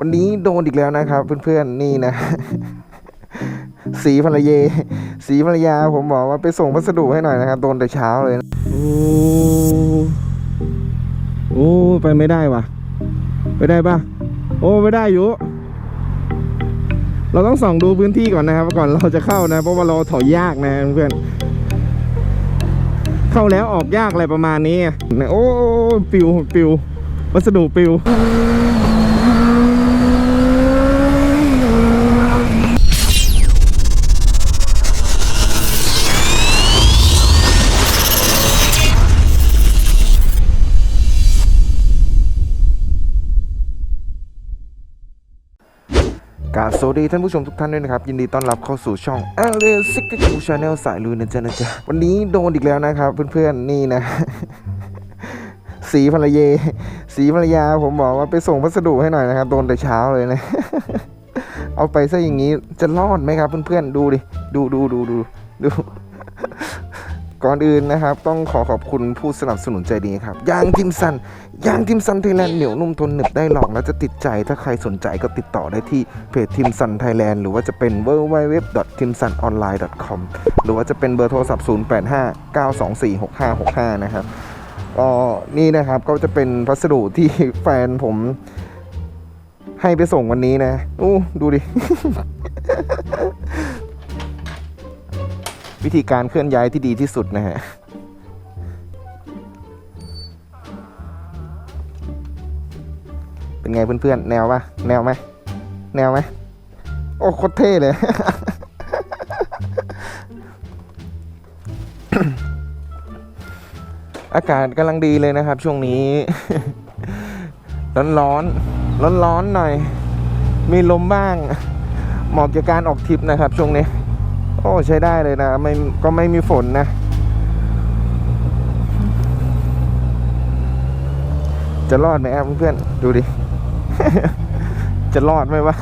วันนี้โดนอีกแล้วนะครับ เพื่อนๆนี่นะ สีภรรยาสีภรรยาผมบอกว่าไปส่งพัสดุให้หน่อยนะครับโดนแต่เช้าเลยนะโอ้โอ้ไปไม่ได้วะไปได้ปะโอ้ไม่ได้อยู่เราต้องส่องดูพื้นที่ก่อนนะครับ ก่อนเราจะเข้านะ เพราะว่าเราถอยยากนะเพื่อนเข้าแล้วออกยากอะไรประมาณนี้นะโอ้ปิวปิววัสดุปิว กาสวัสดีท่านผู้ชมทุกท่านด้วยนะครับ ยินดีต้อนรับเข้าสู่ช่อง a l i e n s i g n a t u r e Channel สายลุยนะจ๊ะนะจ๊ะ วันนี้โดนอีกแล้วนะครับ เพื่อนๆ นี่นะ สีภรรยาสีภรรยาผมบอกว่าไปส่งพัสดุให้หน่อยนะครับ โดนแต่เช้าเลยนะ เอาไปซะอย่างนี้จะรอดไหมครับ เพื่อนๆ ดูดิ ดูดูดูดูดู ก่อนอื่นนะครับ ต้องขอขอบคุณผู้สนับสนุนใจดีครับ ยางทิมซัน ยางทิมซันไทยแลนด์เหนียวนุ่มทนหนึบได้หลอกแล้วจะติดใจ ถ้าใครสนใจก็ติดต่อได้ที่เพจทิมซันไทยแลนด์หรือว่าจะเป็น w w w t i m s u n o n l i n e c o m หรือว่าจะเป็นเบอร์โทรศัพท์ 0859246565 นะครับก็นี่นะครับก็จะเป็นพัสดุที่แฟนผมให้ไปส่งวันนี้นะอู้ดูดิ วิธีการเคลื่อนย้ายที่ดีที่สุดนะฮะเป็นไงเพื่อนๆ แนวปะแนวไหมแนวไหมโอ้โคตรเท่เลย อากาศกำลังดีเลยนะครับ ช่วงนี้ ร้อนร้อนร้อนร้อนๆหน่อย มีลมบ้าง เหมาะกับการออกทริปนะครับ ช่วงนี้ อ้ใช้ได้เลยนะไม่ก็ไม่มีฝนนะ จะรอดไหมครับเพื่อนๆดูดิ จะรอดไหมวะ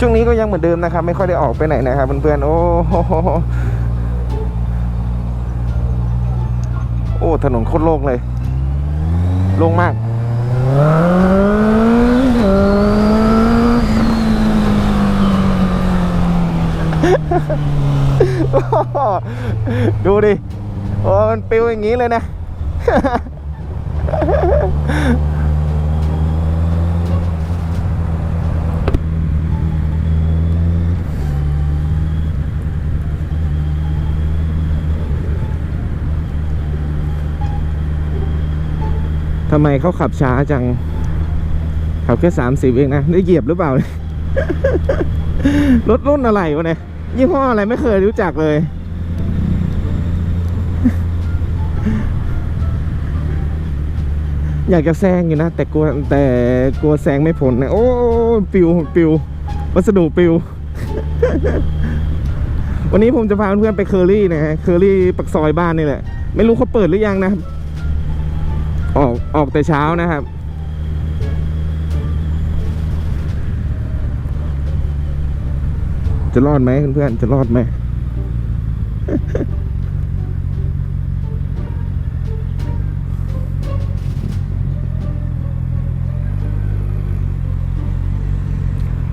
ช่วงนี้ก็ยังเหมือนเดิมนะครับ ไม่ค่อยได้ออกไปไหนนะครับเพื่อนๆโอ้ อ้ถนนโคตรโล่งเลยโล่งมาก ดูดิ โอ้มันปิวอย่างนี้เลยนะ ทำไมเขาขับช้าจัง ขับแค่สามสิบเองนะ ได้เหยียบหรือเปล่า รถรุ่นอะไรวะเนี่ย ยี่ห้ออะไรไม่เคยรู้จักเลย อยากจะแซงอยู่นะ แต่กลัวแต่กลัวแซงไม่พ้นนะ โอ้ปิวปิว วัสดุปิว วันนี้ผมจะพาเพื่อนๆไปเคอรี่นะฮะ เคอรี่ปักซอยบ้านนี่แหละ ไม่รู้เขาเปิดหรือยังนะครับ ออกออกแต่เช้านะครับ จะรอดไหมเพื่อนๆจะรอดไหม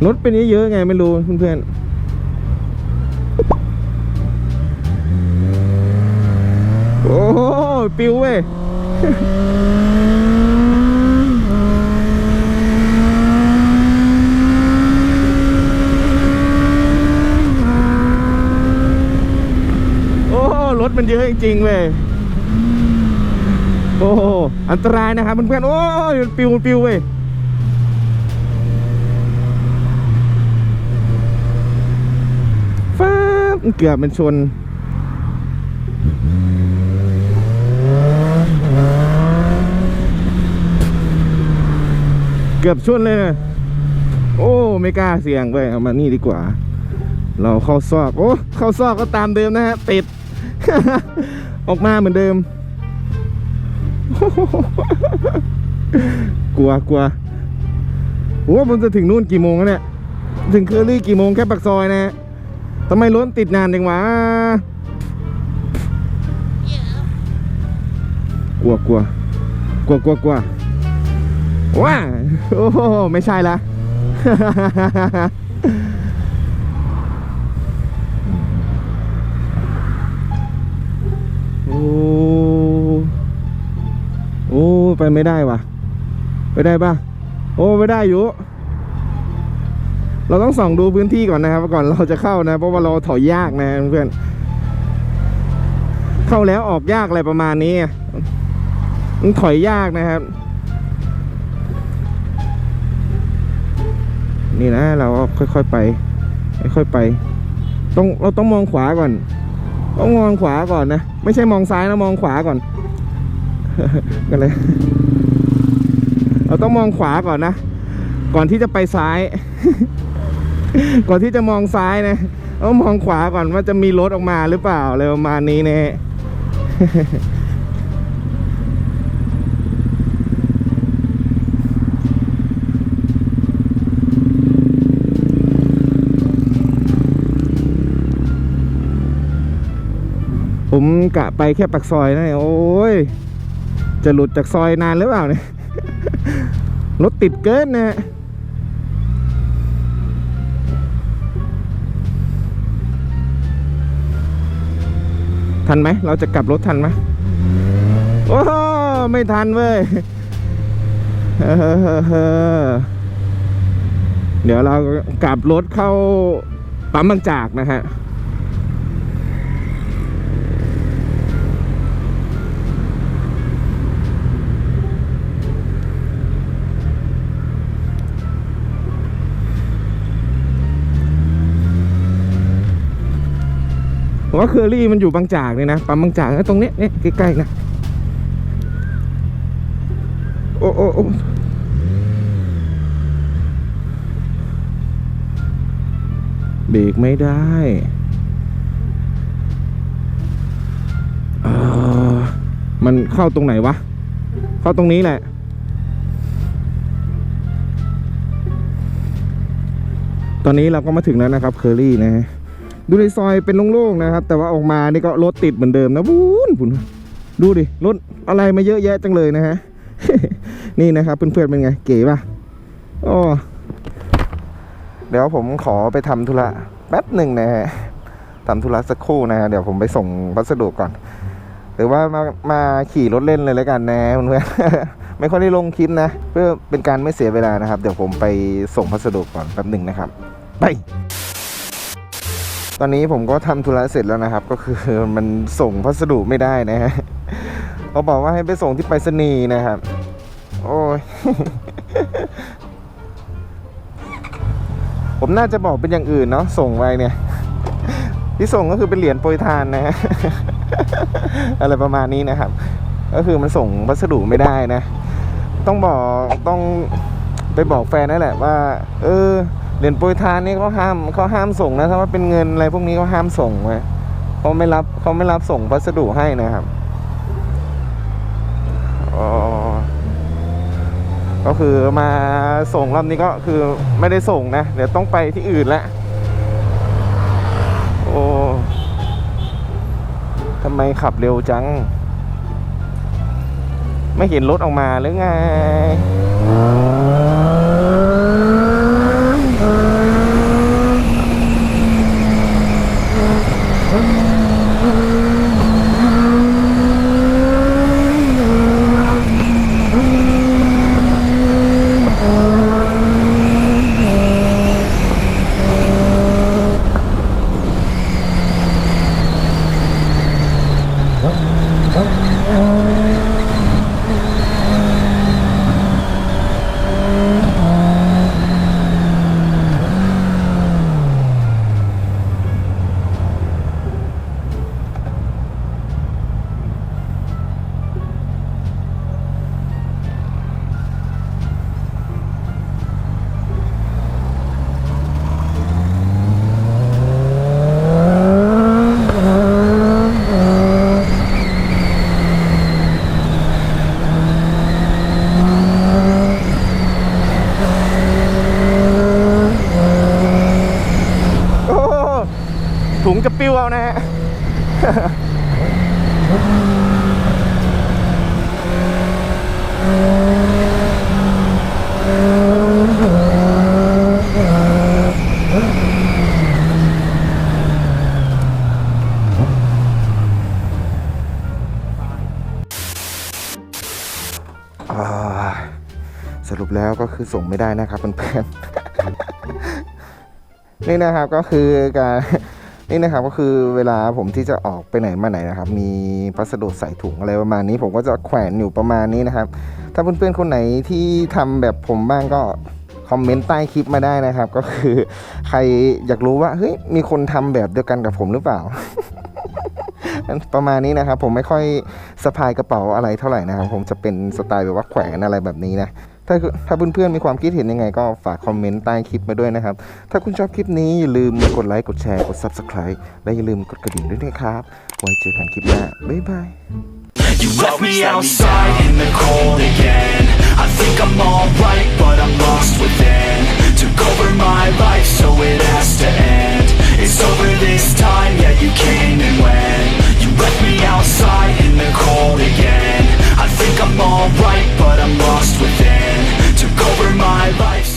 รถเป็นเยอะๆไงไม่รู้เพื่อนๆโอ้โหปิวเว้ย โอ้โห รถมันเยอะจริงๆเว้ยโอ้โหอันตรายนะครับเพื่อนๆโอ้ยปิวปิวเว้ยฟ้าบเกือบมันชนเกือบชนเลยนะโอ้ ไม่กล้าเสี่ยงเว้ยเอามานี่ดีกว่า เราเข้าซอก โอ้ เข้าซอกก็ตามเดิมนะฮะ ติด ออกมาเหมือนเดิม กลัวกลัวโอ้ผมจะถึงนู่นกี่โมงแล้วเนี่ย ถึงเคอรี่กี่โมงแค่ปักซอยนะทำไมรถติดนานจังวะกลัวกลัวกลัวกลัวกลัวว้าโอ้โหไม่ใช่ละ โอ้ไปไม่ได้วะไปได้ปะโอ้ไม่ได้อยู่ เราต้องส่องดูพื้นที่ก่อนนะครับ ก่อนเราจะเข้านะ เพราะว่าเราถอยยากนะเพื่อนเข้าแล้วออกยากอะไรประมาณนี้มันถอยยากนะครับ นี่นะเราค่อยๆไป ค่อยๆไป ต้องเราต้องมองขวาก่อนต้องมองขวาก่อนนะ ไม่ใช่มองซ้ายนะมองขวาก่อน กันเลย เราต้องมองขวาก่อนนะ ก่อนที่จะไปซ้าย ก่อนที่จะมองซ้ายนะต้องมองขวาก่อนว่าจะมีรถออกมาหรือเปล่าอะไรประมาณนี้นะฮะผมกะไปแค่ปากซอยนี่โอ้ย จะหลุดจากซอยนานหรือเปล่าเนี่ยรถติดเกินนะทันไหม เราจะกลับรถทันไหมโอ้โหไม่ทันเว้ยเออเดี๋ยวเรากลับรถเข้าปั๊มบางจากนะฮะ ว่าเคอรี่มันอยู่บางจากเลยนะปั๊มบางจากนะตรงเนี้ยเนี่ยใกล้ๆนะโอ้โอ้โอ้เบรกไม่ได้อ่อมันเข้าตรงไหนวะ เข้าตรงนี้แหละ ตอนนี้เราก็มาถึงแล้วนะครับเคอรี่นะฮะ ดูในซอยเป็นโล่งๆนะครับ แต่ว่าออกมานี่ก็รถติดเหมือนเดิมนะบุญบุญดูดิรถอะไรมาเยอะแยะจังเลยนะฮะนี่นะครับเพื่อนๆเป็นไง เก๋ป่ะอ๋อเดี๋ยวผมขอไปทำธุระแป๊บหนึ่งนะฮะทำธุระสักครู่นะฮะเดี๋ยวผมไปส่งพัสดุก่อน หรือว่ามามาขี่รถเล่นเลยแล้วกันนะเพื่อนๆไม่ค่อยได้ลงคลิปนะ เพื่อเป็นการไม่เสียเวลานะครับ เดี๋ยวผมไปส่งพัสดุก่อนแป๊บหนึ่งนะครับ ไป ตอนนี้ผมก็ทำธุระเสร็จแล้วนะครับ ก็คือมันส่งพัสดุไม่ได้นะฮะเขาบอกว่าให้ไปส่งที่ไปรษณีย์นะครับ โอ้ยผมน่าจะบอกเป็นอย่างอื่นเนาะส่งไปเนี่ย ที่ส่งก็คือเป็นเหรียญโปรยทานนะฮะอะไรประมาณนี้นะครับ ก็คือมันส่งพัสดุไม่ได้นะ ต้องบอกต้องไปบอกแฟนนั่นแหละว่า เออ เหรียญโปรยทานนี่เขาห้ามเขาห้ามส่งนะถ้าว่าเป็นเงินอะไรพวกนี้เขาห้ามส่งไว้เขาไม่รับเขาไม่รับส่งพัสดุให้นะครับอ๋อก็คือมาส่งรอบนี้ก็คือไม่ได้ส่งนะ เดี๋ยวต้องไปที่อื่นล้วโอ้ทำไมขับเร็วจัง ไม่เห็นรถออกมาหรือไง Bum, bum, bum. ถุงจะปิ้วเอานะฮะอ่สรุปแล้วก็คือส่งไม่ได้นะครับเพื่อนๆนี่นะครับก็คือการ นี่นะครับก็คือเวลาผมที่จะออกไปไหนมาไหนนะครับ มีพัสดุใส่ถุงอะไรประมาณนี้ ผมก็จะแขวนอยู่ประมาณนี้นะครับ ถ้าเพื่อนๆคนไหนที่ทำแบบผมบ้างก็คอมเมนต์ใต้คลิปมาได้นะครับ ก็คือใครอยากรู้ว่าเฮ้ยมีคนทำแบบเดียวกันกับผมหรือเปล่า ประมาณนี้นะครับ ผมไม่ค่อยสะพายกระเป๋าอะไรเท่าไหร่นะครับ ผมจะเป็นสไตล์แบบว่าแขวนอะไรแบบนี้นะ ถ้าถ้าเพื่อนๆมีความคิดเห็นยังไงก็ฝากคอมเมนต์ใต้คลิปมาด้วยนะครับ ถ้าคุณชอบคลิปนี้อย่าลืมกดไลค์กดแชร์กด Subscribe และอย่าลืมกดกระดิ่งด้วยนะครับ ไว้เจอกันคลิปหน้า บ๊ายบาย You left me outside in the cold again I think I'm alright but I'm lost within Took over my life so it has to end It's over this time yeah you came and went Right, but I'm lost within. Took over my life